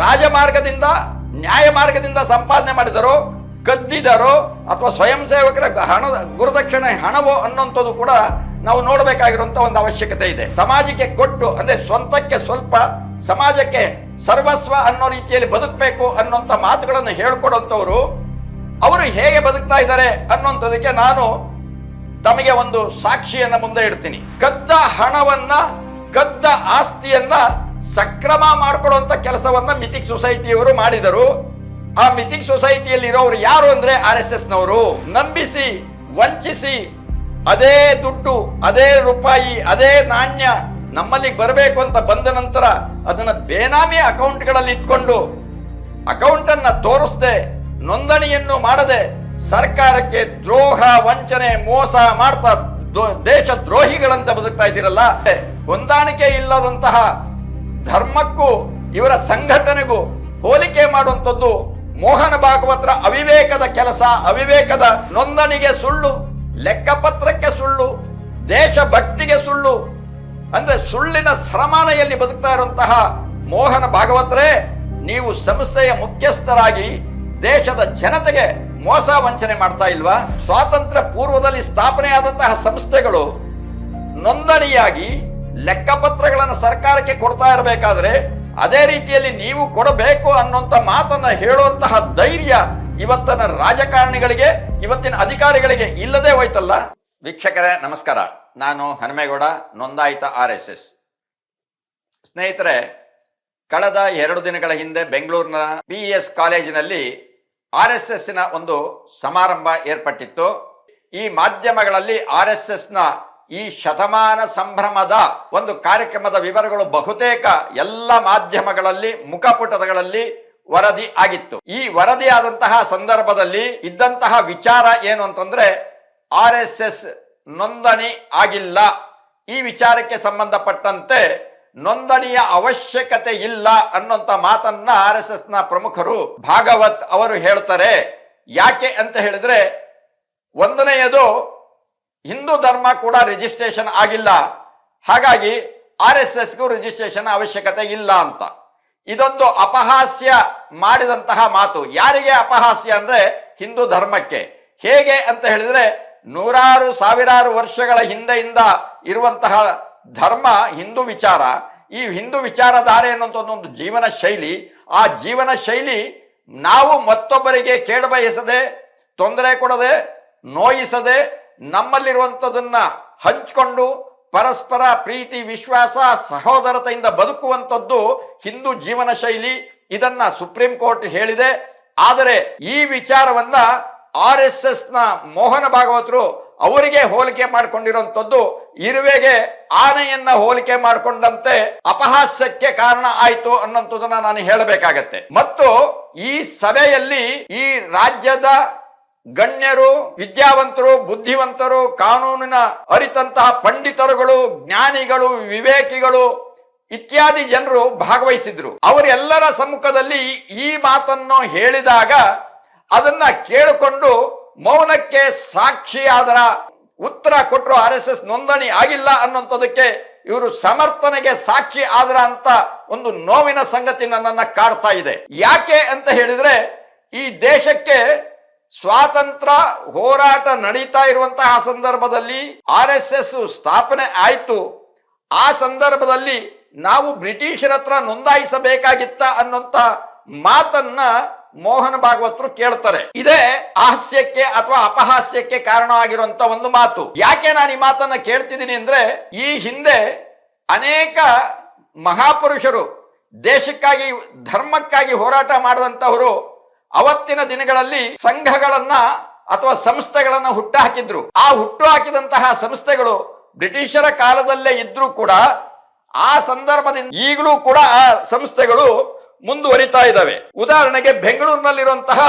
ರಾಜಮಾರ್ಗದಿಂದ ನ್ಯಾಯ ಮಾರ್ಗದಿಂದ ಸಂಪಾದನೆ ಮಾಡಿದರೋ ಕದ್ದಿದರೋ ಅಥವಾ ಸ್ವಯಂ ಸೇವಕರ ಹಣದ ಗುರುದಕ್ಷಿಣೆ ಹಣವೋ ಅನ್ನೋಂಥದ್ದು ಕೂಡ ನಾವು ನೋಡಬೇಕಾಗಿರುವಂಥ ಒಂದು ಅವಶ್ಯಕತೆ ಇದೆ. ಸಮಾಜಕ್ಕೆ ಕೊಟ್ಟು, ಅಂದ್ರೆ ಸ್ವಂತಕ್ಕೆ ಸ್ವಲ್ಪ, ಸಮಾಜಕ್ಕೆ ಸರ್ವಸ್ವ ಅನ್ನೋ ರೀತಿಯಲ್ಲಿ ಬದುಕಬೇಕು ಅನ್ನೋಂಥ ಮಾತುಗಳನ್ನು ಹೇಳ್ಕೊಡುವಂಥವ್ರು ಅವರು ಹೇಗೆ ಬದುಕ್ತಾ ಇದ್ದಾರೆ ಅನ್ನೋಂಥದಕ್ಕೆ ನಾನು ತಮಗೆ ಒಂದು ಸಾಕ್ಷಿಯನ್ನ ಮುಂದೆ ಇಡ್ತೀನಿ. ಕದ್ದ ಹಣವನ್ನ ಕದ್ದ ಆಸ್ತಿಯನ್ನ ಸಕ್ರಮ ಮಾಡ್ಕೊಳ್ಳುವಂಥ ಕೆಲಸವನ್ನ ಮಿಥಿಕ್ ಸೊಸೈಟಿಯವರು ಮಾಡಿದರು. ಆ ಮಿಥಿಕ್ ಸೊಸೈಟಿಯಲ್ಲಿ ಇರೋರು ಯಾರು ಅಂದ್ರೆ ಆರ್ ಎಸ್ ನಂಬಿಸಿ, ವಂಚಿಸಿ, ಅದೇ ದುಡ್ಡು, ಅದೇ ರೂಪಾಯಿ, ಅದೇ ನಾಣ್ಯ ನಮ್ಮಲ್ಲಿಗೆ ಬರಬೇಕು ಅಂತ ಬಂದ ನಂತರ ಅದನ್ನ ಬೇನಾಮಿ ಅಕೌಂಟ್ಗಳಲ್ಲಿ ಇಟ್ಕೊಂಡು ಅಕೌಂಟನ್ನು ಅನ್ನ ತೋರಿಸದೆ, ನೋಂದಣಿಯನ್ನು ಮಾಡದೆ ಸರ್ಕಾರಕ್ಕೆ ದ್ರೋಹ, ವಂಚನೆ, ಮೋಸ ಮಾಡ್ತಾ ದೇಶ ದ್ರೋಹಿಗಳಂತ ಬದುಕ್ತಾ ಇದ್ದೀರಲ್ಲ? ಹೊಂದಾಣಿಕೆ ಇಲ್ಲದಂತಹ ಧರ್ಮಕ್ಕೂ, ಇವರ ಸಂಘಟನೆಗೂ ಹೋಲಿಕೆ ಮಾಡುವಂಥದ್ದು ಮೋಹನ ಭಾಗವತರ ಅವಿವೇಕದ ಕೆಲಸ, ಅವಿವೇಕದ ನೋಂದಣಿಗೆ ಸುಳ್ಳು, ಲೆಕ್ಕಪತ್ರಕ್ಕೆ ಸುಳ್ಳು, ದೇಶಭಕ್ತಿಗೆ ಸುಳ್ಳು. ಅಂದ್ರೆ ಸುಳ್ಳಿನ ಸರಮಾನೆಯಲ್ಲಿ ಬದುಕ್ತಾ ಇರುವಂತಹ ಮೋಹನ ಭಾಗವತರೇ, ನೀವು ಸಂಸ್ಥೆಯ ಮುಖ್ಯಸ್ಥರಾಗಿ ದೇಶದ ಜನತೆಗೆ ಮೋಸ ವಂಚನೆ ಮಾಡ್ತಾ ಇಲ್ವಾ? ಸ್ವಾತಂತ್ರ್ಯ ಪೂರ್ವದಲ್ಲಿ ಸ್ಥಾಪನೆಯಾದಂತಹ ಸಂಸ್ಥೆಗಳು ನೋಂದಣಿಯಾಗಿ ಲೆಕ್ಕಪತ್ರಗಳನ್ನು ಸರ್ಕಾರಕ್ಕೆ ಕೊಡ್ತಾ ಇರಬೇಕಾದ್ರೆ ಅದೇ ರೀತಿಯಲ್ಲಿ ನೀವು ಕೊಡಬೇಕು ಅನ್ನುವಂಥ ಮಾತನ್ನ ಹೇಳುವಂತಹ ಧೈರ್ಯ ಇವತ್ತಿನ ರಾಜಕಾರಣಿಗಳಿಗೆ, ಇವತ್ತಿನ ಅಧಿಕಾರಿಗಳಿಗೆ ಇಲ್ಲದೆ ಹೋಯ್ತಲ್ಲ? ವೀಕ್ಷಕರೇ, ನಮಸ್ಕಾರ. ನಾನು ಹನುಮೇಗೌಡ, ನೋಂದಾಯಿತ ಆರ್ ಎಸ್ ಎಸ್. ಸ್ನೇಹಿತರೆ, ಕಳೆದ ಎರಡು ದಿನಗಳ ಹಿಂದೆ ಬೆಂಗಳೂರಿನ ಬಿ ಎಸ್ ಕಾಲೇಜಿನಲ್ಲಿ ಆರ್ ಎಸ್ ಒಂದು ಸಮಾರಂಭ ಏರ್ಪಟ್ಟಿತ್ತು. ಈ ಮಾಧ್ಯಮಗಳಲ್ಲಿ ಆರ್ ಎಸ್ ಎಸ್ನ ಈ ಶತಮಾನ ಸಂಭ್ರಮದ ಒಂದು ಕಾರ್ಯಕ್ರಮದ ವಿವರಗಳು ಬಹುತೇಕ ಎಲ್ಲ ಮಾಧ್ಯಮಗಳಲ್ಲಿ, ಮುಖಪುಟಗಳಲ್ಲಿ ವರದಿ ಆಗಿತ್ತು. ಈ ವರದಿ ಆದಂತಹ ಸಂದರ್ಭದಲ್ಲಿ ಇದ್ದಂತಹ ವಿಚಾರ ಏನು ಅಂತಂದ್ರೆ, ಆರ್ ಎಸ್ ಎಸ್ ನೋಂದಣಿ ಆಗಿಲ್ಲ. ಈ ವಿಚಾರಕ್ಕೆ ಸಂಬಂಧಪಟ್ಟಂತೆ ನೋಂದಣಿಯ ಅವಶ್ಯಕತೆ ಇಲ್ಲ ಅನ್ನುವಂತ ಮಾತನ್ನ ಆರ್ ಎಸ್ ಎಸ್ನ ಪ್ರಮುಖರು ಭಾಗವತ್ ಅವರು ಹೇಳ್ತಾರೆ. ಯಾಕೆ ಅಂತ ಹೇಳಿದ್ರೆ, ಒಂದನೆಯದು ಹಿಂದೂ ಧರ್ಮ ಕೂಡ ರಿಜಿಸ್ಟ್ರೇಷನ್ ಆಗಿಲ್ಲ. ಹಾಗಾಗಿ ಆರ್ ಎಸ್ ಎಸ್ಗೂ ರಿಜಿಸ್ಟ್ರೇಷನ್ ಅವಶ್ಯಕತೆ ಇಲ್ಲ ಅಂತ. ಇದೊಂದು ಅಪಹಾಸ್ಯ ಮಾಡಿದಂತಹ ಮಾತು. ಯಾರಿಗೆ ಅಪಹಾಸ್ಯ ಅಂದ್ರೆ ಹಿಂದೂ ಧರ್ಮಕ್ಕೆ? ಹೇಗೆ ಅಂತ ಹೇಳಿದ್ರೆ ನೂರಾರು, ಸಾವಿರಾರು ವರ್ಷಗಳ ಹಿಂದೆಯಿಂದ ಇರುವಂತಹ ಧರ್ಮ, ಹಿಂದೂ ವಿಚಾರ. ಈ ಹಿಂದೂ ವಿಚಾರಧಾರೆ ಅನ್ನುವಂಥ ಒಂದು ಜೀವನ ಶೈಲಿ. ಆ ಜೀವನ ಶೈಲಿ ನಾವು ಮತ್ತೊಬ್ಬರಿಗೆ ಕೇಳಬಯಸದೆ ತೊಂದರೆ ಕೊಡದೆ, ನೋಯಿಸದೆ ನಮ್ಮಲ್ಲಿರುವಂಥದ್ದನ್ನ ಹಂಚಿಕೊಂಡು ಪರಸ್ಪರ ಪ್ರೀತಿ, ವಿಶ್ವಾಸ, ಸಹೋದರತೆಯಿಂದ ಬದುಕುವಂಥದ್ದು ಹಿಂದೂ ಜೀವನ ಶೈಲಿ. ಇದನ್ನ ಸುಪ್ರೀಂ ಕೋರ್ಟ್ ಹೇಳಿದೆ. ಆದರೆ ಈ ವಿಚಾರವನ್ನ ಆರ್ ಎಸ್ ಎಸ್ನ ಮೋಹನ ಭಾಗವತರು ಅವರಿಗೆ ಹೋಲಿಕೆ ಮಾಡಿಕೊಂಡಿರುವಂತದ್ದು ಇರುವೆಗೆ ಆನೆಯನ್ನ ಹೋಲಿಕೆ ಮಾಡಿಕೊಂಡಂತೆ ಅಪಹಾಸ್ಯಕ್ಕೆ ಕಾರಣ ಆಯಿತು ಅನ್ನೋಂಥದ್ದನ್ನ ನಾನು ಹೇಳಬೇಕಾಗತ್ತೆ. ಮತ್ತು ಈ ಸಭೆಯಲ್ಲಿ ಈ ರಾಜ್ಯದ ಗಣ್ಯರು, ವಿದ್ಯಾವಂತರು, ಬುದ್ಧಿವಂತರು, ಕಾನೂನಿನ ಅರಿತಂತಹ ಪಂಡಿತರುಗಳು, ಜ್ಞಾನಿಗಳು, ವಿವೇಕಿಗಳು ಇತ್ಯಾದಿ ಜನರು ಭಾಗವಹಿಸಿದ್ರು. ಅವರೆಲ್ಲರ ಸಮ್ಮುಖದಲ್ಲಿ ಈ ಮಾತನ್ನು ಹೇಳಿದಾಗ ಅದನ್ನ ಕೇಳಿಕೊಂಡು ಮೌನಕ್ಕೆ ಸಾಕ್ಷಿಯಾದರ ಉತ್ತರ ಕೊಟ್ಟರು ಆರ್ ಎಸ್ ಎಸ್ ನೋಂದಣಿ ಆಗಿಲ್ಲ ಅನ್ನುವಂಥದಕ್ಕೆ ಇವರು ಸಮರ್ಥನೆಗೆ ಸಾಕ್ಷಿ ಆದ್ರ ಅಂತ ಒಂದು ನೋವಿನ ಸಂಗತಿ ನನ್ನನ್ನ ಕಾಡ್ತಾ ಇದೆ. ಯಾಕೆ ಅಂತ ಹೇಳಿದ್ರೆ, ಈ ದೇಶಕ್ಕೆ ಸ್ವಾತಂತ್ರ್ಯ ಹೋರಾಟ ನಡೀತಾ ಇರುವಂತಹ ಸಂದರ್ಭದಲ್ಲಿ ಆರ್ ಎಸ್ ಎಸ್ ಸ್ಥಾಪನೆ ಆಯಿತು. ಆ ಸಂದರ್ಭದಲ್ಲಿ ನಾವು ಬ್ರಿಟಿಷರ ಹತ್ರ ನೋಂದಾಯಿಸಬೇಕಾಗಿತ್ತ ಅನ್ನುವಂತ ಮಾತನ್ನ ಮೋಹನ ಭಾಗವತರು ಕೇಳ್ತಾರೆ. ಇದೇ ಹಾಸ್ಯಕ್ಕೆ ಅಥವಾ ಅಪಹಾಸ್ಯಕ್ಕೆ ಕಾರಣ ಆಗಿರುವಂತ ಒಂದು ಮಾತು. ಯಾಕೆ ನಾನು ಈ ಮಾತನ್ನ ಕೇಳ್ತಿದ್ದೀನಿ ಅಂದ್ರೆ, ಈ ಹಿಂದೆ ಅನೇಕ ಮಹಾಪುರುಷರು ದೇಶಕ್ಕಾಗಿ, ಧರ್ಮಕ್ಕಾಗಿ ಹೋರಾಟ ಮಾಡಿದಂತವರು ಅವತ್ತಿನ ದಿನಗಳಲ್ಲಿ ಸಂಘಗಳನ್ನ ಅಥವಾ ಸಂಸ್ಥೆಗಳನ್ನ ಹುಟ್ಟು ಹಾಕಿದ್ರು ಆ ಹುಟ್ಟು ಹಾಕಿದಂತಹ ಸಂಸ್ಥೆಗಳು ಬ್ರಿಟಿಷರ ಕಾಲದಲ್ಲೇ ಇದ್ರೂ ಕೂಡ ಆ ಸಂದರ್ಭದಿಂದ ಈಗಲೂ ಕೂಡ ಆ ಸಂಸ್ಥೆಗಳು ಮುಂದುವರಿತಾ ಇದ್ದಾವೆ. ಉದಾಹರಣೆಗೆ ಬೆಂಗಳೂರಿನಲ್ಲಿರುವಂತಹ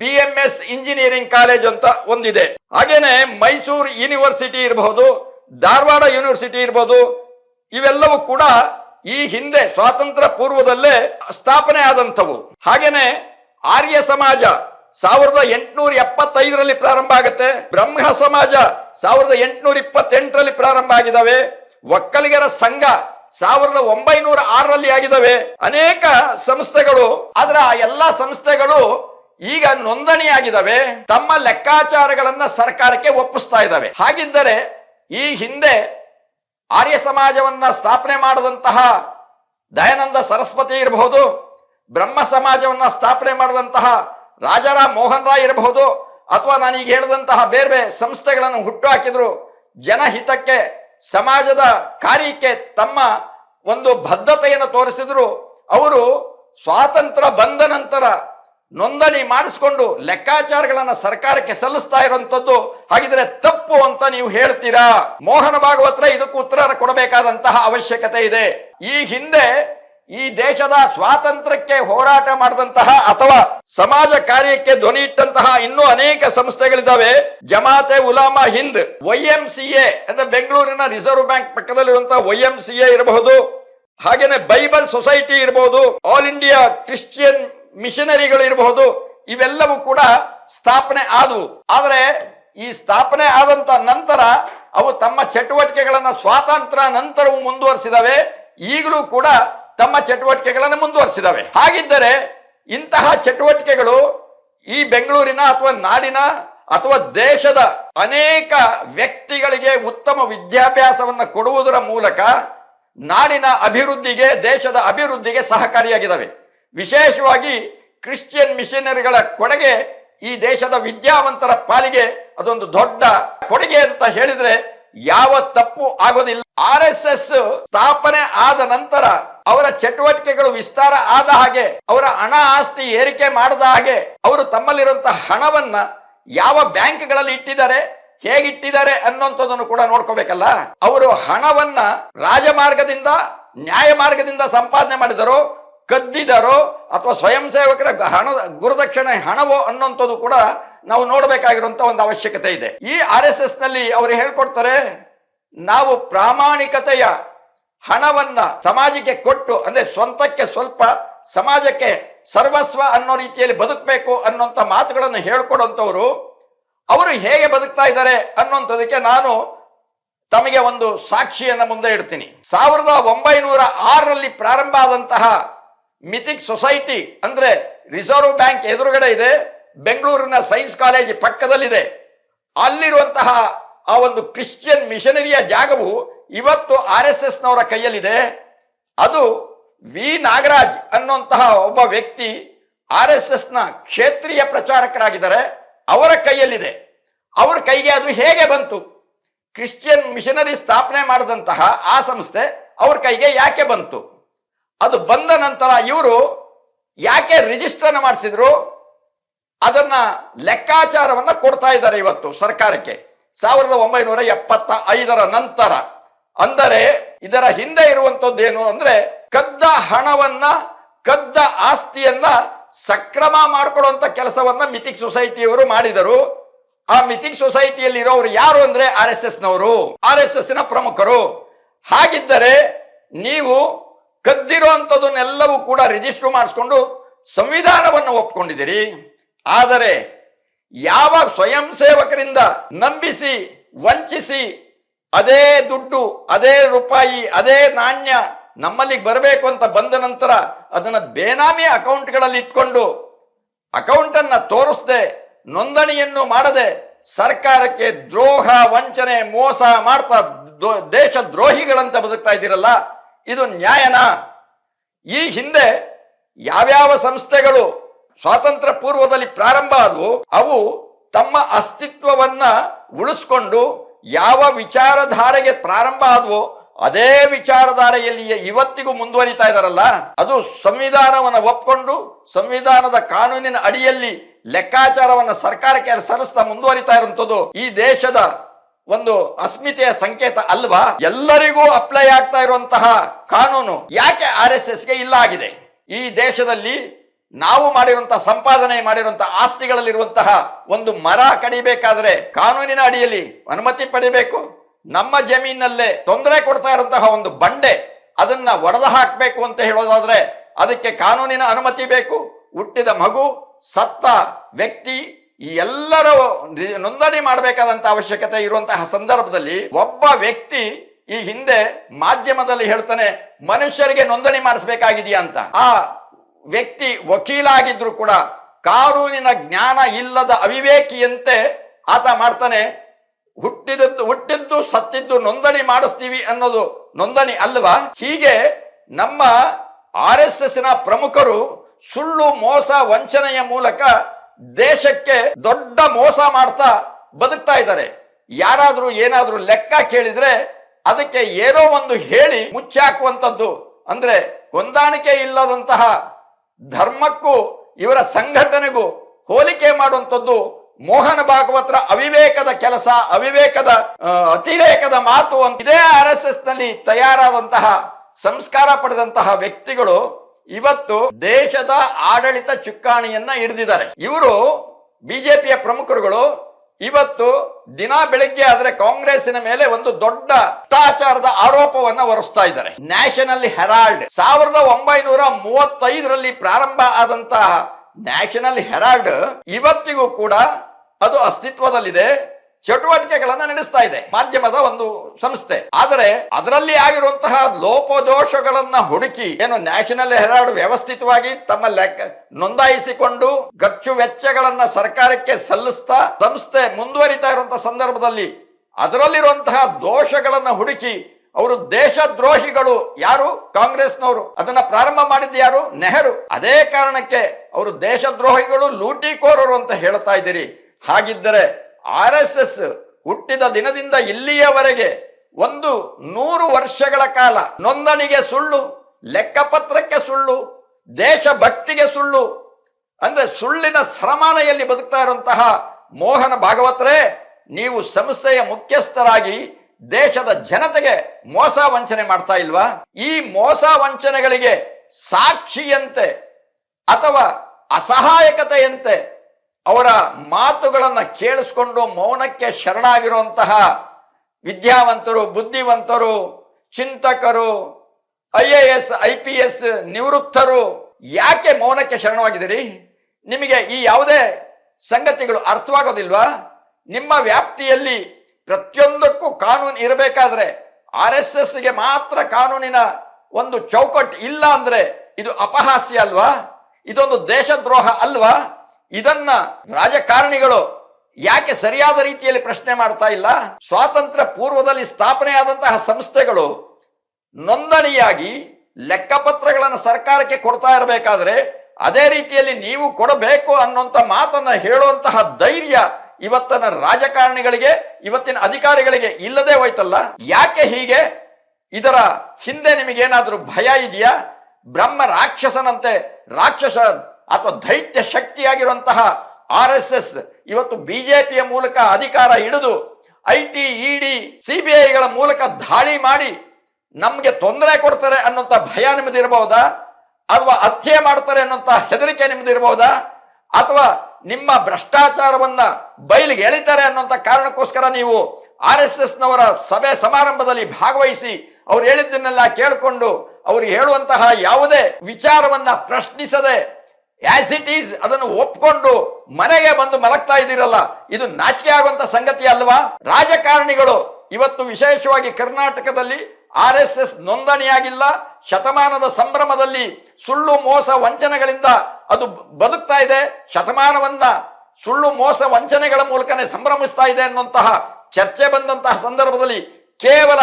B M S engineering college ಅಂತ ಒಂದಿದೆ. ಹಾಗೇನೆ ಮೈಸೂರು ಯೂನಿವರ್ಸಿಟಿ ಇರಬಹುದು, ಧಾರವಾಡ ಯೂನಿವರ್ಸಿಟಿ ಇರಬಹುದು, ಇವೆಲ್ಲವೂ ಕೂಡ ಈ ಹಿಂದೆ ಸ್ವಾತಂತ್ರ್ಯ ಪೂರ್ವದಲ್ಲೇ ಸ್ಥಾಪನೆ ಆದಂಥವು. ಹಾಗೇನೆ ಆರ್ಯ ಸಮಾಜ ಸಾವಿರದ ಎಂಟುನೂರ ಎಪ್ಪತ್ತೈದರಲ್ಲಿ ಪ್ರಾರಂಭ ಆಗುತ್ತೆ. ಬ್ರಹ್ಮ ಸಮಾಜ ಸಾವಿರದ ಎಂಟುನೂರ ಇಪ್ಪತ್ತೆಂಟರಲ್ಲಿ ಪ್ರಾರಂಭ ಆಗಿದಾವೆ ಒಕ್ಕಲಿಗರ ಸಂಘ ಸಾವಿರದ ಒಂಬೈನೂರ ಆರರಲ್ಲಿ ಆಗಿದ್ದಾವೆ. ಅನೇಕ ಸಂಸ್ಥೆಗಳು, ಆದ್ರೆ ಆ ಎಲ್ಲಾ ಸಂಸ್ಥೆಗಳು ಈಗ ನೋಂದಣಿಯಾಗಿದ್ದಾವೆ. ತಮ್ಮ ಲೆಕ್ಕಾಚಾರಗಳನ್ನ ಸರ್ಕಾರಕ್ಕೆ ಒಪ್ಪಿಸ್ತಾ ಇದ್ದಾವೆ. ಹಾಗಿದ್ದರೆ ಈ ಹಿಂದೆ ಆರ್ಯ ಸಮಾಜವನ್ನ ಸ್ಥಾಪನೆ ಮಾಡದಂತಹ ದಯಾನಂದ ಸರಸ್ವತಿ ಇರಬಹುದು ಬ್ರಹ್ಮ ಸಮಾಜವನ್ನ ಸ್ಥಾಪನೆ ಮಾಡಿದಂತಹ ರಾಜಾರಾಮ್ ಮೋಹನ್ ರಾಯ್ ಇರಬಹುದು, ಅಥವಾ ನಾನೀಗ ಹೇಳಿದಂತಹ ಬೇರೆ ಬೇರೆ ಸಂಸ್ಥೆಗಳನ್ನು ಹುಟ್ಟು ಹಾಕಿದ್ರು ಜನಹಿತಕ್ಕೆ, ಸಮಾಜದ ಕಾರ್ಯಕ್ಕೆ ತಮ್ಮ ಒಂದು ಬದ್ಧತೆಯನ್ನು ತೋರಿಸಿದ್ರು, ಅವರು ಸ್ವಾತಂತ್ರ್ಯ ಬಂದ ನಂತರ ನೋಂದಣಿ ಮಾಡಿಸ್ಕೊಂಡು ಲೆಕ್ಕಾಚಾರಗಳನ್ನು ಸರ್ಕಾರಕ್ಕೆ ಸಲ್ಲಿಸ್ತಾ ಇರುವಂತದ್ದು ಹಾಗಿದ್ರೆ ತಪ್ಪು ಅಂತ ನೀವು ಹೇಳ್ತೀರಾ? ಮೋಹನ ಭಾಗವತ್ರ ಇದಕ್ಕೂ ಉತ್ತರ ಕೊಡಬೇಕಾದಂತಹ ಅವಶ್ಯಕತೆ ಇದೆ. ಈ ಹಿಂದೆ ಈ ದೇಶದ ಸ್ವಾತಂತ್ರ್ಯಕ್ಕೆ ಹೋರಾಟ ಮಾಡಿದಂತಹ ಅಥವಾ ಸಮಾಜ ಕಾರ್ಯಕ್ಕೆ ಧ್ವನಿ ಇಟ್ಟಂತಹ ಇನ್ನೂ ಅನೇಕ ಸಂಸ್ಥೆಗಳಿದ್ದಾವೆ. Jamiat Ulama Hind, Y M C A ಅಂದ್ರೆ ಬೆಂಗಳೂರಿನ ರಿಸರ್ವ್ ಬ್ಯಾಂಕ್ ಪಕ್ಕದಲ್ಲಿರುವಂತಹ ವೈ ಎಂ ಸಿ ಎ ಇರಬಹುದು. ಹಾಗೇನೆ ಬೈಬಲ್ ಸೊಸೈಟಿ ಇರಬಹುದು, ಆಲ್ ಇಂಡಿಯಾ ಕ್ರಿಶ್ಚಿಯನ್ ಮಿಷನರಿಗಳು ಇರಬಹುದು. ಇವೆಲ್ಲವೂ ಕೂಡ ಸ್ಥಾಪನೆ ಆದವು. ಆದರೆ ಈ ಸ್ಥಾಪನೆ ಆದಂತ ನಂತರ ಅವು ತಮ್ಮ ಚಟುವಟಿಕೆಗಳನ್ನ ಸ್ವಾತಂತ್ರ್ಯ ನಂತರವೂ ಮುಂದುವರಿಸಿದವೆ. ಈಗಲೂ ಕೂಡ ತಮ್ಮ ಚಟುವಟಿಕೆಗಳನ್ನು ಮುಂದುವರಿಸಿದವೆ. ಹಾಗಿದ್ದರೆ ಇಂತಹ ಚಟುವಟಿಕೆಗಳು ಈ ಬೆಂಗಳೂರಿನ ಅಥವಾ ನಾಡಿನ ಅಥವಾ ದೇಶದ ಅನೇಕ ವ್ಯಕ್ತಿಗಳಿಗೆ ಉತ್ತಮ ವಿದ್ಯಾಭ್ಯಾಸವನ್ನು ಕೊಡುವುದರ ಮೂಲಕ ನಾಡಿನ ಅಭಿವೃದ್ಧಿಗೆ, ದೇಶದ ಅಭಿವೃದ್ಧಿಗೆ ಸಹಕಾರಿಯಾಗಿದ್ದಾವೆ. ವಿಶೇಷವಾಗಿ ಕ್ರಿಶ್ಚಿಯನ್ ಮಿಷನರಿಗಳ ಕೊಡುಗೆ ಈ ದೇಶದ ವಿದ್ಯಾವಂತರ ಪಾಲಿಗೆ ಅದೊಂದು ದೊಡ್ಡ ಕೊಡುಗೆ ಅಂತ ಹೇಳಿದ್ರೆ ಯಾವ ತಪ್ಪು ಆಗೋದಿಲ್ಲ. ಆರ್ ಎಸ್ ಎಸ್ ಸ್ಥಾಪನೆ ಆದ ನಂತರ ಅವರ ಚಟುವಟಿಕೆಗಳು ವಿಸ್ತಾರ ಆದ ಹಾಗೆ, ಅವರ ಹಣ ಆಸ್ತಿ ಏರಿಕೆ ಮಾಡದ ಹಾಗೆ, ಅವರು ತಮ್ಮಲ್ಲಿರುವಂತಹ ಹಣವನ್ನ ಯಾವ ಬ್ಯಾಂಕ್ಗಳಲ್ಲಿ ಇಟ್ಟಿದ್ದಾರೆ, ಹೇಗಿಟ್ಟಿದ್ದಾರೆ ಅನ್ನೋಂಥದ್ದನ್ನು ಕೂಡ ನೋಡ್ಕೋಬೇಕಲ್ಲ? ಅವರು ಹಣವನ್ನ ರಾಜಮಾರ್ಗದಿಂದ ನ್ಯಾಯ ಮಾರ್ಗದಿಂದ ಸಂಪಾದನೆ ಮಾಡಿದರೋ, ಕದ್ದಿದರೋ, ಅಥವಾ ಸ್ವಯಂ ಸೇವಕರ ಹಣ, ಗುರುದಕ್ಷಿಣೆ ಹಣವೋ ಅನ್ನೋಂಥದ್ದು ಕೂಡ ನಾವು ನೋಡಬೇಕಾಗಿರುವಂತ ಒಂದು ಅವಶ್ಯಕತೆ ಇದೆ. ಈ ಆರ್ ಎಸ್ ಎಸ್ನಲ್ಲಿ ಅವರು ಹೇಳ್ಕೊಡ್ತಾರೆ ನಾವು ಪ್ರಾಮಾಣಿಕತೆಯ ಹಣವನ್ನ ಸಮಾಜಕ್ಕೆ ಕೊಟ್ಟು, ಅಂದ್ರೆ ಸ್ವಂತಕ್ಕೆ ಸ್ವಲ್ಪ ಸಮಾಜಕ್ಕೆ ಸರ್ವಸ್ವ ಅನ್ನೋ ರೀತಿಯಲ್ಲಿ ಬದುಕಬೇಕು ಅನ್ನೋಂಥ ಮಾತುಗಳನ್ನು ಹೇಳ್ಕೊಡುವಂಥವ್ರು ಅವರು ಹೇಗೆ ಬದುಕ್ತಾ ಇದ್ದಾರೆ ಅನ್ನೋಂಥದಕ್ಕೆ ನಾನು ತಮಗೆ ಒಂದು ಸಾಕ್ಷಿಯನ್ನು ಮುಂದೆ ಇಡ್ತೀನಿ. ಸಾವಿರದ ಒಂಬೈನೂರ ಆರರಲ್ಲಿ ಪ್ರಾರಂಭ ಆದಂತಹ ಮಿಥಿಕ್ ಸೊಸೈಟಿ, ಅಂದ್ರೆ ರಿಸರ್ವ್ ಬ್ಯಾಂಕ್ ಎದುರುಗಡೆ ಇದೆ, ಬೆಂಗಳೂರಿನ ಸೈನ್ಸ್ ಕಾಲೇಜ್ ಪಕ್ಕದಲ್ಲಿದೆ. ಅಲ್ಲಿರುವಂತಹ ಆ ಒಂದು ಕ್ರಿಶ್ಚಿಯನ್ ಮಿಷನರಿಯ ಜಾಗವು ಇವತ್ತು ಆರ್ ಎಸ್ ಎಸ್ನವರ ಕೈಯಲ್ಲಿದೆ. ಅದು ವಿ ನಾಗರಾಜ್ ಅನ್ನುವಂತಹ ಒಬ್ಬ ವ್ಯಕ್ತಿ ಆರ್ ಎಸ್ ಎಸ್ನ ಕ್ಷೇತ್ರೀಯ ಪ್ರಚಾರಕರಾಗಿದ್ದಾರೆ. ಅವರ ಕೈಯಲ್ಲಿದೆ. ಅವ್ರ ಕೈಗೆ ಅದು ಹೇಗೆ ಬಂತು? ಕ್ರಿಶ್ಚಿಯನ್ ಮಿಷನರಿ ಸ್ಥಾಪನೆ ಮಾಡಿದಂತಹ ಆ ಸಂಸ್ಥೆ ಅವ್ರ ಕೈಗೆ ಯಾಕೆ ಬಂತು? ಅದು ಬಂದ ನಂತರ ಇವರು ಯಾಕೆ ರಿಜಿಸ್ಟರ್ ಮಾಡಿಸಿದ್ರು? ಅದನ್ನ ಲೆಕ್ಕಾಚಾರವನ್ನ ಕೊಡ್ತಾ ಇದ್ದಾರೆ ಇವತ್ತು ಸರ್ಕಾರಕ್ಕೆ. ಸಾವಿರದ ಒಂಬೈನೂರ ಎಪ್ಪತ್ತ ಐದರ ನಂತರ, ಅಂದರೆ ಇದರ ಹಿಂದೆ ಇರುವಂತದ್ದೇನು ಅಂದ್ರೆ, ಕದ್ದ ಹಣವನ್ನ, ಕದ್ದ ಆಸ್ತಿಯನ್ನ ಸಕ್ರಮ ಮಾಡಿಕೊಳ್ಳುವಂತ ಕೆಲಸವನ್ನ ಮಿಥಿಕ್ ಸೊಸೈಟಿಯವರು ಮಾಡಿದರು. ಆ ಮಿಥಿಕ್ ಸೊಸೈಟಿಯಲ್ಲಿ ಇರೋರು ಯಾರು ಅಂದ್ರೆ ಆರ್ ಎಸ್ ಎಸ್ ನವರು ಆರ್ ಎಸ್ ಎಸ್ನ ಪ್ರಮುಖರು. ಹಾಗಿದ್ದರೆ ನೀವು ಕದ್ದಿರುವಂಥದ್ದನ್ನೆಲ್ಲವೂ ಕೂಡ ರಿಜಿಸ್ಟರ್ ಮಾಡಿಸ್ಕೊಂಡು ಸಂವಿಧಾನವನ್ನು ಒಪ್ಕೊಂಡಿದ್ದೀರಿ. ಆದರೆ ಯಾವ ಸ್ವಯಂ ಸೇವಕರಿಂದ ನಂಬಿಸಿ, ವಂಚಿಸಿ, ಅದೇ ದುಡ್ಡು, ಅದೇ ರೂಪಾಯಿ, ಅದೇ ನಾಣ್ಯ ನಮ್ಮಲ್ಲಿಗೆ ಬರಬೇಕು ಅಂತ ಬಂದ ನಂತರ ಅದನ್ನ ಬೇನಾಮಿ ಅಕೌಂಟ್ಗಳಲ್ಲಿ ಇಟ್ಕೊಂಡು ಅಕೌಂಟ್ ಅನ್ನ ತೋರಿಸದೆ, ನೋಂದಣಿಯನ್ನು ಮಾಡದೆ ಸರ್ಕಾರಕ್ಕೆ ದ್ರೋಹ, ವಂಚನೆ, ಮೋಸ ಮಾಡ್ತಾ ದೇಶ ದ್ರೋಹಿಗಳಂತ ಬದುಕ್ತಾ ಇದ್ದೀರಲ್ಲ, ಇದು ನ್ಯಾಯನಾ? ಈ ಹಿಂದೆ ಯಾವ್ಯಾವ ಸಂಸ್ಥೆಗಳು ಸ್ವಾತಂತ್ರ್ಯ ಪೂರ್ವದಲ್ಲಿ ಪ್ರಾರಂಭ ಆದವು, ಅವು ತಮ್ಮ ಅಸ್ತಿತ್ವವನ್ನ ಉಳಿಸ್ಕೊಂಡು ಯಾವ ವಿಚಾರಧಾರೆಗೆ ಪ್ರಾರಂಭ ಆದವೋ, ಅದೇ ವಿಚಾರಧಾರೆಯಲ್ಲಿಯೇ ಇವತ್ತಿಗೂ ಮುಂದುವರಿತಾ ಇದಾರಲ್ಲ? ಅದು ಸಂವಿಧಾನವನ್ನು ಒಪ್ಕೊಂಡು, ಸಂವಿಧಾನದ ಕಾನೂನಿನ ಅಡಿಯಲ್ಲಿ ಲೆಕ್ಕಾಚಾರವನ್ನು ಸರ್ಕಾರಕ್ಕೆ ಸಲ್ಲಿಸ್ತಾ ಮುಂದುವರಿತಾ ಇರುವಂಥದ್ದು ಈ ದೇಶದ ಒಂದು ಅಸ್ಮಿತೆಯ ಸಂಕೇತ ಅಲ್ವಾ? ಎಲ್ಲರಿಗೂ ಅಪ್ಲೈ ಆಗ್ತಾ ಇರುವಂತಹ ಕಾನೂನು ಯಾಕೆ ಆರ್ ಎಸ್ ಎಸ್ಗೆ ಇಲ್ಲ ಆಗಿದೆ? ಈ ದೇಶದಲ್ಲಿ ನಾವು ಮಾಡಿರುವಂತಹ ಸಂಪಾದನೆ ಮಾಡಿರುವಂತಹ ಆಸ್ತಿಗಳಲ್ಲಿರುವಂತಹ ಒಂದು ಮರ ಕಡಿಬೇಕಾದ್ರೆ ಕಾನೂನಿನ ಅಡಿಯಲ್ಲಿ ಅನುಮತಿ ಪಡಿಬೇಕು. ನಮ್ಮ ಜಮೀನಲ್ಲೇ ತೊಂದರೆ ಕೊಡ್ತಾ ಇರುವಂತಹ ಒಂದು ಬಂಡೆ ಅದನ್ನ ಒಡೆದು ಹಾಕಬೇಕು ಅಂತ ಹೇಳೋದಾದ್ರೆ ಅದಕ್ಕೆ ಕಾನೂನಿನ ಅನುಮತಿ ಬೇಕು. ಹುಟ್ಟಿದ ಮಗು, ಸತ್ತ ವ್ಯಕ್ತಿ ಈ ಎಲ್ಲರೂ ನೋಂದಣಿ ಮಾಡಬೇಕಾದಂತ ಅವಶ್ಯಕತೆ ಇರುವಂತಹ ಸಂದರ್ಭದಲ್ಲಿ ಒಬ್ಬ ವ್ಯಕ್ತಿ ಈ ಹಿಂದೆ ಮಾಧ್ಯಮದಲ್ಲಿ ಹೇಳ್ತಾನೆ, ಮನುಷ್ಯರಿಗೆ ನೋಂದಣಿ ಮಾಡಿಸ್ಬೇಕಾಗಿದೆಯಾ? ಅಂತ. ಆ ವ್ಯಕ್ತಿ ವಕೀಲಾಗಿದ್ರು ಕೂಡ ಕಾನೂನಿನ ಜ್ಞಾನ ಇಲ್ಲದ ಅವಿವೇಕಿಯಂತೆ ಆತ ಮಾಡ್ತಾನೆ. ಹುಟ್ಟಿದದ್ದು, ಹುಟ್ಟಿದ್ದು, ಸತ್ತಿದ್ದು ನೋಂದಣಿ ಮಾಡಿಸ್ತೀವಿ ಅನ್ನೋದು ನೋಂದಣಿ ಅಲ್ವಾ? ಹೀಗೆ ನಮ್ಮ ಆರ್ ಎಸ್ ಪ್ರಮುಖರು ಸುಳ್ಳು ಮೋಸ ವಂಚನೆಯ ಮೂಲಕ ದೇಶಕ್ಕೆ ದೊಡ್ಡ ಮೋಸ ಮಾಡ್ತಾ ಬದುಕ್ತಾ ಇದ್ದಾರೆ. ಯಾರಾದರೂ ಏನಾದರೂ ಲೆಕ್ಕ ಕೇಳಿದ್ರೆ ಅದಕ್ಕೆ ಏನೋ ಒಂದು ಹೇಳಿ ಮುಚ್ಚಾಕುವಂಥದ್ದು. ಅಂದ್ರೆ ಹೊಂದಾಣಿಕೆ ಇಲ್ಲದಂತಹ ಧರ್ಮಕ್ಕೂ, ಇವರ ಸಂಘಟನೆಗೂ ಹೋಲಿಕೆ ಮಾಡುವಂಥದ್ದು ಮೋಹನ ಭಾಗವತರ ಅವಿವೇಕದ ಕೆಲಸ, ಅವಿವೇಕದ ಅತಿರೇಕದ ಮಾತು ಅಂತ. ಇದೇ ಆರ್ ಎಸ್ ಎಸ್ನಲ್ಲಿ ತಯಾರಾದಂತಹ, ಸಂಸ್ಕಾರ ಪಡೆದಂತಹ ವ್ಯಕ್ತಿಗಳು ಇವತ್ತು ದೇಶದ ಆಡಳಿತ ಚುಕ್ಕಾಣಿಯನ್ನ ಹಿಡಿದಿದ್ದಾರೆ. ಇವರು ಬಿಜೆಪಿಯ ಪ್ರಮುಖರುಗಳು ಇವತ್ತು ದಿನ ಬೆಳಿಗ್ಗೆ ಆದ್ರೆ ಕಾಂಗ್ರೆಸ್ಸಿನ ಮೇಲೆ ಒಂದು ದೊಡ್ಡ ಭ್ರಷ್ಟಾಚಾರದ ಆರೋಪವನ್ನ ಹೊರಿಸ್ತಾ ಇದ್ದಾರೆ. ನ್ಯಾಷನಲ್ ಹೆರಾಲ್ಡ್ ಸಾವಿರದ ಒಂಬೈನೂರ ಮೂವತ್ತೈದರಲ್ಲಿ ಪ್ರಾರಂಭ ಆದಂತಹ ನ್ಯಾಷನಲ್ ಹೆರಾಲ್ಡ್ ಇವತ್ತಿಗೂ ಕೂಡ ಅದು ಅಸ್ತಿತ್ವದಲ್ಲಿದೆ. ಚಟುವಟಿಕೆಗಳನ್ನ ನಡೆಸ್ತಾ ಇದೆ. ಮಾಧ್ಯಮದ ಒಂದು ಸಂಸ್ಥೆ. ಆದರೆ ಅದರಲ್ಲಿ ಆಗಿರುವಂತಹ ಲೋಪದೋಷಗಳನ್ನ ಹುಡುಕಿ ಏನು ನ್ಯಾಷನಲ್ ಹೆರಾಲ್ಡ್ ವ್ಯವಸ್ಥಿತವಾಗಿ ತಮ್ಮ ಲೆಕ್ಕ ನೋಂದಾಯಿಸಿಕೊಂಡು ಖರ್ಚು ವೆಚ್ಚಗಳನ್ನ ಸರ್ಕಾರಕ್ಕೆ ಸಲ್ಲಿಸ್ತಾ ಸಂಸ್ಥೆ ಮುಂದುವರಿತಾ ಇರುವಂತಹ ಸಂದರ್ಭದಲ್ಲಿ ಅದರಲ್ಲಿರುವಂತಹ ದೋಷಗಳನ್ನ ಹುಡುಕಿ ಅವರು ದೇಶದ್ರೋಹಿಗಳು ಯಾರು? ಕಾಂಗ್ರೆಸ್ನವರು. ಅದನ್ನ ಪ್ರಾರಂಭ ಮಾಡಿದ್ದು ಯಾರು? ನೆಹರು. ಅದೇ ಕಾರಣಕ್ಕೆ ಅವರು ದೇಶದ್ರೋಹಿಗಳು, ಲೂಟಿಕೋರರು ಅಂತ ಹೇಳ್ತಾ ಇದ್ದೀರಿ. ಹಾಗಿದ್ದರೆ ಆರ್ ಎಸ್ ಹುಟ್ಟಿದ ದಿನದಿಂದ ಇಲ್ಲಿಯವರೆಗೆ ಒಂದು ನೂರು ವರ್ಷಗಳ ಕಾಲ ನೋಂದಣಿಗೆ ಸುಳ್ಳು, ಲೆಕ್ಕಪತ್ರಕ್ಕೆ ಸುಳ್ಳು, ದೇಶಭಕ್ತಿಗೆ ಸುಳ್ಳು, ಅಂದ್ರೆ ಸುಳ್ಳಿನ ಸರಮಾನೆಯಲ್ಲಿ ಬದುಕ್ತಾ ಇರುವಂತಹ ಮೋಹನ ಭಾಗವತರೇ, ನೀವು ಸಂಸ್ಥೆಯ ಮುಖ್ಯಸ್ಥರಾಗಿ ದೇಶದ ಜನತೆಗೆ ಮೋಸ ವಂಚನೆ ಮಾಡ್ತಾ ಇಲ್ವಾ? ಈ ಮೋಸ ವಂಚನೆಗಳಿಗೆ ಸಾಕ್ಷಿಯಂತೆ ಅಥವಾ ಅಸಹಾಯಕತೆಯಂತೆ ಅವರ ಮಾತುಗಳನ್ನು ಕೇಳಿಸ್ಕೊಂಡು ಮೌನಕ್ಕೆ ಶರಣಾಗಿರುವಂತಹ ವಿದ್ಯಾವಂತರು, ಬುದ್ಧಿವಂತರು, ಚಿಂತಕರು, I A S, I P S ನಿವೃತ್ತರು ಯಾಕೆ ಮೌನಕ್ಕೆ ಶರಣವಾಗಿದ್ದೀರಿ? ನಿಮಗೆ ಈ ಯಾವುದೇ ಸಂಗತಿಗಳು ಅರ್ಥವಾಗೋದಿಲ್ವಾ? ನಿಮ್ಮ ವ್ಯಾಪ್ತಿಯಲ್ಲಿ ಪ್ರತಿಯೊಂದಕ್ಕೂ ಕಾನೂನು ಇರಬೇಕಾದ್ರೆ ಆರ್ ಎಸ್ ಎಸ್ಗೆ ಮಾತ್ರ ಕಾನೂನಿನ ಒಂದು ಚೌಕಟ್ಟು ಇಲ್ಲ ಅಂದರೆ ಇದು ಅಪಹಾಸ್ಯ ಅಲ್ವಾ? ಇದೊಂದು ದೇಶದ್ರೋಹ ಅಲ್ವಾ? ಇದನ್ನ ರಾಜಕಾರಣಿಗಳು ಯಾಕೆ ಸರಿಯಾದ ರೀತಿಯಲ್ಲಿ ಪ್ರಶ್ನೆ ಮಾಡ್ತಾ ಇಲ್ಲ? ಸ್ವಾತಂತ್ರ್ಯ ಪೂರ್ವದಲ್ಲಿ ಸ್ಥಾಪನೆಯಾದಂತಹ ಸಂಸ್ಥೆಗಳು ನೋಂದಣಿಯಾಗಿ ಲೆಕ್ಕಪತ್ರಗಳನ್ನು ಸರ್ಕಾರಕ್ಕೆ ಕೊಡ್ತಾ ಇರಬೇಕಾದ್ರೆ ಅದೇ ರೀತಿಯಲ್ಲಿ ನೀವು ಕೊಡಬೇಕು ಅನ್ನುವಂತ ಮಾತನ್ನ ಹೇಳುವಂತಹ ಧೈರ್ಯ ಇವತ್ತಿನ ರಾಜಕಾರಣಿಗಳಿಗೆ, ಇವತ್ತಿನ ಅಧಿಕಾರಿಗಳಿಗೆ ಇಲ್ಲದೆ ಹೋಯ್ತಲ್ಲ? ಯಾಕೆ ಹೀಗೆ? ಇದರ ಹಿಂದೆ ನಿಮಗೇನಾದ್ರೂ ಭಯ ಇದೆಯಾ? ಬ್ರಹ್ಮ ರಾಕ್ಷಸನಂತೆ ರಾಕ್ಷಸ ಅಥವಾ ದೈತ್ಯ ಶಕ್ತಿಯಾಗಿರುವಂತಹ ಆರ್ ಎಸ್ ಎಸ್ ಇವತ್ತು ಬಿಜೆಪಿಯ ಮೂಲಕ ಅಧಿಕಾರ ಹಿಡಿದು ಐ ಟಿ ಇಡಿ, ಸಿಬಿಐಗಳ ಮೂಲಕ ದಾಳಿ ಮಾಡಿ ನಮಗೆ ತೊಂದರೆ ಕೊಡ್ತಾರೆ ಅನ್ನುವಂಥ ಭಯ ನಿಮ್ಮದಿರಬಹುದಾ ಅಥವಾ ಹತ್ಯೆ ಮಾಡ್ತಾರೆ ಅನ್ನುವಂಥ ಹೆದರಿಕೆ ನಿಮ್ಮದಿರಬಹುದಾ ಅಥವಾ ನಿಮ್ಮ ಭ್ರಷ್ಟಾಚಾರವನ್ನ ಬಯಲಿಗೆ ಎಳಿತಾರೆ ಅನ್ನುವಂಥ ಕಾರಣಕ್ಕೋಸ್ಕರ ನೀವು ಆರ್ ಎಸ್ ಎಸ್ನವರ ಸಭೆ ಸಮಾರಂಭದಲ್ಲಿ ಭಾಗವಹಿಸಿ ಅವ್ರು ಹೇಳಿದ್ದನ್ನೆಲ್ಲ ಕೇಳಿಕೊಂಡು ಅವರು ಹೇಳುವಂತಹ ಯಾವುದೇ ವಿಚಾರವನ್ನ ಪ್ರಶ್ನಿಸದೆ ಆಸ್ ಇಟ್ ಈಸ್ ಅದನ್ನು ಒಪ್ಕೊಂಡು ಮನೆಗೆ ಬಂದು ಮಲಗ್ತಾ ಇದ್ದೀರಲ್ಲ, ಇದು ನಾಚಿಕೆ ಆಗುವಂತ ಸಂಗತಿ ಅಲ್ವಾ? ರಾಜಕಾರಣಿಗಳು ಇವತ್ತು ವಿಶೇಷವಾಗಿ ಕರ್ನಾಟಕದಲ್ಲಿ ಆರ್ ಎಸ್ ಎಸ್ ನೋಂದಣಿಯಾಗಿಲ್ಲ, ಶತಮಾನದ ಸಂಭ್ರಮದಲ್ಲಿ ಸುಳ್ಳು ಮೋಸ ವಂಚನೆಗಳಿಂದ ಅದು ಬದುಕ್ತಾ ಇದೆ. ಶತಮಾನವನ್ನ ಸುಳ್ಳು ಮೋಸ ವಂಚನೆಗಳ ಮೂಲಕನೇ ಸಂಭ್ರಮಿಸ್ತಾ ಇದೆ ಅನ್ನುವಂತಹ ಚರ್ಚೆ ಬಂದಂತಹ ಸಂದರ್ಭದಲ್ಲಿ ಕೇವಲ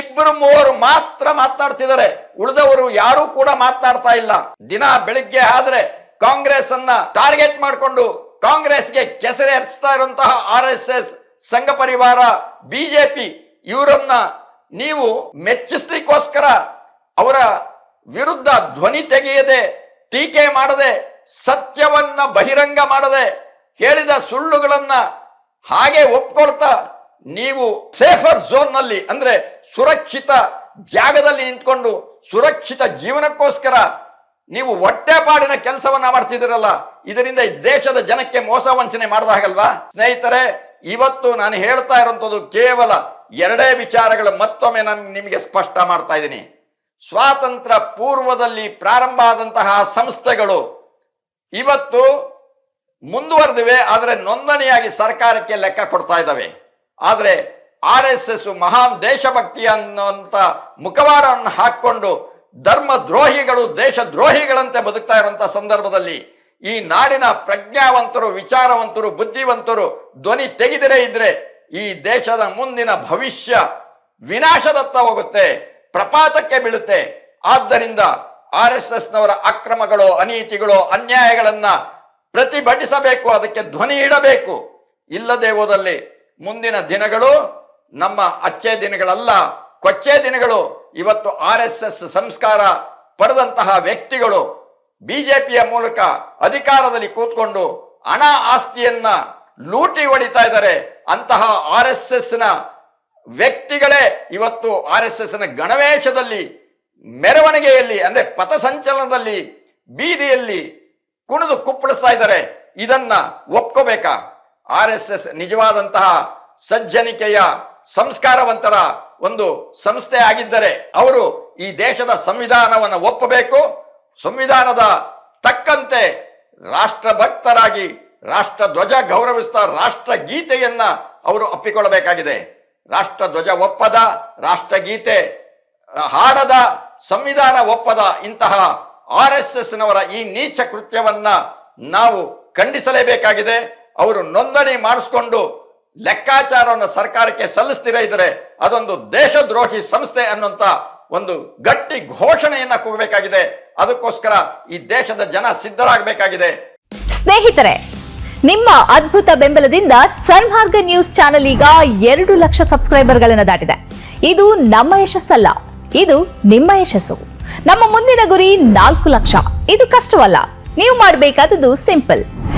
ಇಬ್ಬರು ಮೂವರು ಮಾತ್ರ ಮಾತನಾಡ್ತಿದ್ದಾರೆ. ಉಳಿದವರು ಯಾರೂ ಕೂಡ ಮಾತನಾಡ್ತಾ ಇಲ್ಲ. ದಿನ ಬೆಳಿಗ್ಗೆ ಆದ್ರೆ ಕಾಂಗ್ರೆಸ್ ಅನ್ನ ಟಾರ್ಗೆಟ್ ಮಾಡಿಕೊಂಡು ಕಾಂಗ್ರೆಸ್ಗೆ ಕೆಸರೆ ಹರಿಸ್ತಾ ಇರುವಂತಹ ಆರ್ ಎಸ್ ಎಸ್ ಸಂಘ ಪರಿವಾರ ಬಿಜೆಪಿ ಇವರನ್ನ ನೀವು ಮೆಚ್ಚಿಸ್ಲಿಕ್ಕೋಸ್ಕರ ಅವರ ವಿರುದ್ಧ ಧ್ವನಿ ತೆಗೆಯದೆ, ಟೀಕೆ ಮಾಡದೆ, ಸತ್ಯವನ್ನ ಬಹಿರಂಗ ಮಾಡದೆ ಹೇಳಿದ ಸುಳ್ಳುಗಳನ್ನ ಹಾಗೆ ಒಪ್ಕೊಳ್ತಾ ನೀವು ಸೇಫರ್ ಝೋನ್ನಲ್ಲಿ ಅಂದ್ರೆ ಸುರಕ್ಷಿತ ಜಾಗದಲ್ಲಿ ನಿಂತ್ಕೊಂಡು ಸುರಕ್ಷಿತ ಜೀವನಕ್ಕೋಸ್ಕರ ನೀವು ಹೊಟ್ಟೆಪಾಡಿನ ಕೆಲಸವನ್ನ ಮಾಡ್ತಿದ್ದೀರಲ್ಲ, ಇದರಿಂದ ದೇಶದ ಜನಕ್ಕೆ ಮೋಸ ವಂಚನೆ ಮಾಡಿದಾಗಲ್ವಾ? ಸ್ನೇಹಿತರೆ, ಇವತ್ತು ನಾನು ಹೇಳ್ತಾ ಇರುವಂತದ್ದು ಕೇವಲ ಎರಡೇ ವಿಚಾರಗಳು ಮತ್ತೊಮ್ಮೆ ನಾನು ನಿಮಗೆ ಸ್ಪಷ್ಟ ಮಾಡ್ತಾ ಇದ್ದೀನಿ. ಸ್ವಾತಂತ್ರ್ಯ ಪೂರ್ವದಲ್ಲಿ ಪ್ರಾರಂಭ ಆದಂತಹ ಸಂಸ್ಥೆಗಳು ಇವತ್ತು ಮುಂದುವರೆದಿವೆ, ಆದರೆ ನೋಂದಣಿಯಾಗಿ ಸರ್ಕಾರಕ್ಕೆ ಲೆಕ್ಕ ಕೊಡ್ತಾ ಇದ್ದಾವೆ. ಆದರೆ ಆರ್ ಎಸ್ ಎಸ್ ಮಹಾನ್ ದೇಶಭಕ್ತಿ ಅನ್ನುವಂತ ಮುಖವಾಡವನ್ನು ಹಾಕೊಂಡು ಧರ್ಮ ದ್ರೋಹಿಗಳು ದೇಶ ದ್ರೋಹಿಗಳಂತೆ ಬದುಕ್ತಾ ಇರುವಂತಹ ಸಂದರ್ಭದಲ್ಲಿ ಈ ನಾಡಿನ ಪ್ರಜ್ಞಾವಂತರು, ವಿಚಾರವಂತರು, ಬುದ್ಧಿವಂತರು ಧ್ವನಿ ತೆಗೆದಿರೇ ಇದ್ರೆ ಈ ದೇಶದ ಮುಂದಿನ ಭವಿಷ್ಯ ವಿನಾಶದತ್ತ ಹೋಗುತ್ತೆ, ಪ್ರಪಾತಕ್ಕೆ ಬೀಳುತ್ತೆ. ಆದ್ದರಿಂದ ಆರ್ ಎಸ್ ಎಸ್ ನವರ ಅಕ್ರಮಗಳು, ಅನೀತಿಗಳು, ಅನ್ಯಾಯಗಳನ್ನ ಪ್ರತಿಭಟಿಸಬೇಕು, ಅದಕ್ಕೆ ಧ್ವನಿ ಇಡಬೇಕು. ಇಲ್ಲದೆ ಹೋದಲ್ಲಿ ಮುಂದಿನ ದಿನಗಳು ನಮ್ಮ ಅಚ್ಚೆ ದಿನಗಳಲ್ಲ, ಕೊಚ್ಚೆ ದಿನಗಳು ಇವತ್ತು ಆರ್ ಎಸ್ ಸಂಸ್ಕಾರ ಪಡೆದಂತಹ ವ್ಯಕ್ತಿಗಳು ಬಿಜೆಪಿಯ ಮೂಲಕ ಅಧಿಕಾರದಲ್ಲಿ ಕೂತ್ಕೊಂಡು ಹಣ ಆಸ್ತಿಯನ್ನ ಲೂಟಿ ಹೊಡಿತಾ ಇದ್ದಾರೆ. ಅಂತಹ ಆರ್ ಎಸ್ನ ವ್ಯಕ್ತಿಗಳೇ ಇವತ್ತು ಆರ್ ಎಸ್ ಎಸ್ನ ಗಣವೇಶದಲ್ಲಿ, ಮೆರವಣಿಗೆಯಲ್ಲಿ, ಅಂದ್ರೆ ಪಥಸಂಚಲನದಲ್ಲಿ ಬೀದಿಯಲ್ಲಿ ಕುಣಿದು ಕುಪ್ಪಳಿಸ್ತಾ ಇದ್ದಾರೆ. ಇದನ್ನ ಒಪ್ಕೋಬೇಕಾ? ಆರ್ ಎಸ್ ಎಸ್ ನಿಜವಾದಂತಹ ಸಜ್ಜನಿಕೆಯ ಸಂಸ್ಕಾರವಂತರ ಒಂದು ಸಂಸ್ಥೆ ಆಗಿದ್ದರೆ ಅವರು ಈ ದೇಶದ ಸಂವಿಧಾನವನ್ನು ಒಪ್ಪಬೇಕು. ಸಂವಿಧಾನದ ತಕ್ಕಂತೆ ರಾಷ್ಟ್ರಭಕ್ತರಾಗಿ ರಾಷ್ಟ್ರ ಧ್ವಜ ಗೌರವಿಸ್ತಾ ರಾಷ್ಟ್ರ ಗೀತೆಯನ್ನ ಅವರು ಅಪ್ಪಿಕೊಳ್ಳಬೇಕಾಗಿದೆ. ರಾಷ್ಟ್ರ ಧ್ವಜ ಒಪ್ಪದ, ರಾಷ್ಟ್ರಗೀತೆ ಹಾಡದ, ಸಂವಿಧಾನ ಒಪ್ಪದ ಇಂತಹ ಆರ್ ಎಸ್ ಎಸ್ ನವರ ಈ ನೀಚ ಕೃತ್ಯವನ್ನ ನಾವು ಖಂಡಿಸಲೇಬೇಕಾಗಿದೆ. ಅವರು ನೋಂದಣಿ ಮಾಡಿಸ್ಕೊಂಡು ಲೆಕ್ಕಾಚಾರವನ್ನು ಸರ್ಕಾರಕ್ಕೆ ಸಲ್ಲಿಸ್ತಿರ ಇದ್ರೆ ಅದೊಂದು ದೇಶದ್ರೋಹಿ ಸಂಸ್ಥೆ ಅನ್ನುವಂತ ಒಂದು ಗಟ್ಟಿ ಘೋಷಣೆಯನ್ನ ಕೂಗಬೇಕಾಗಿದೆ. ಅದಕ್ಕೋಸ್ಕರ ಈ ದೇಶದ ಜನ ಸಿದ್ಧರಾಗಬೇಕಾಗಿದೆ. ಸ್ನೇಹಿತರೆ, ನಿಮ್ಮ ಅದ್ಭುತ ಬೆಂಬಲದಿಂದ ಸನ್ಮಾರ್ಗ ನ್ಯೂಸ್ ಚಾನೆಲ್ ಈಗ ಎರಡು ಲಕ್ಷ ಸಬ್ಸ್ಕ್ರೈಬರ್ ಗಳನ್ನ ದಾಟಿದೆ. ಇದು ನಮ್ಮ ಯಶಸ್ಸಲ್ಲ, ಇದು ನಿಮ್ಮ ಯಶಸ್ಸು. ನಮ್ಮ ಮುಂದಿನ ಗುರಿ ನಾಲ್ಕು ಲಕ್ಷ. ಇದು ಕಷ್ಟವಲ್ಲ, ನೀವು ಮಾಡಬೇಕಾದದ್ದು ಸಿಂಪಲ್.